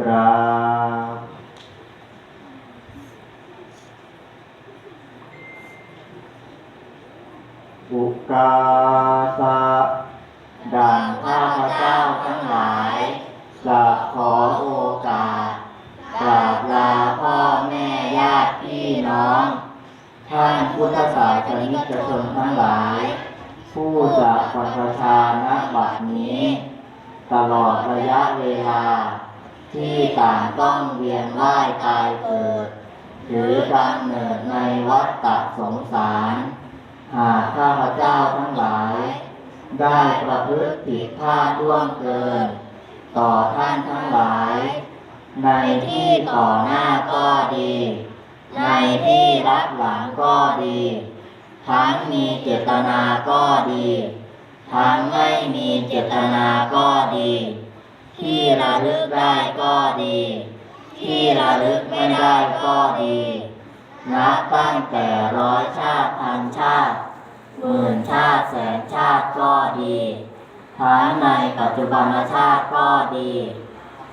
กราบอุกาสะดังข้าพเจ้าทั้งหลายจะขอโอกาสกราบลาพ่อแม่ญาติพี่น้อง ท่านพุทธศาสนิกชนทั้งหลาย ผู้จะบรรพชาณบัดนี้ ตลอดระยะเวลา ที่ต่างต้องเวียนว่ายตายเกิดถือกำเนิดในวัฏฏะสงสารหากข้าพเจ้าทั้งหลาย ได้ประพฤติผิดพลาดล่วงเกิน ต่อท่านทั้งหลาย ในที่ต่อหน้าก็ดี ในที่รับหลังก็ดี ทั้งมีเจตนาก็ดี ทั้งไม่มีเจตนาก็ดี ที่ระลึกได้ ดี ที่ระลึกไม่ได้ก็ดีนับตั้งแต่ร้อยชาติพันชาติหมื่นชาติแสนชาติก็ดีทั้งในปัจจุบันชาติก็ดี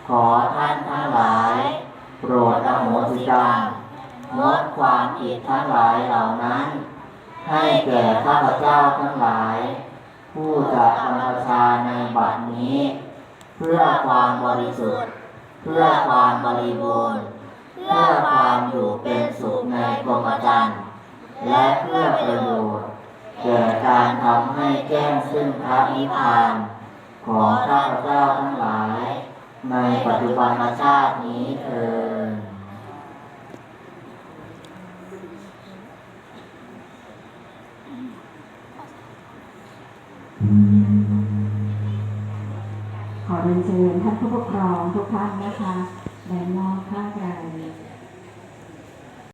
ขอท่านทั้งหลาย โปรดอโหสิกรรมงดความผิดทั้งหลายเหล่านั้น ให้แก่ข้าพเจ้าทั้งหลาย ผู้จะบรรพชาในบัดนี้ เพื่อความบริสุทธิ์ เพื่อความบริบูรณ์ เพื่อความอยู่เป็นสุขในกรมจันทร์และเพื่อประโยชน์แก่การทำให้แจ้งซึ่งพระนิพพาน ของข้าพเจ้าทั้งหลาย ในปัจจุบันชาตินี้เถิด ขอเรียนเชิญท่านผู้ปกครองทุกท่านนะคะ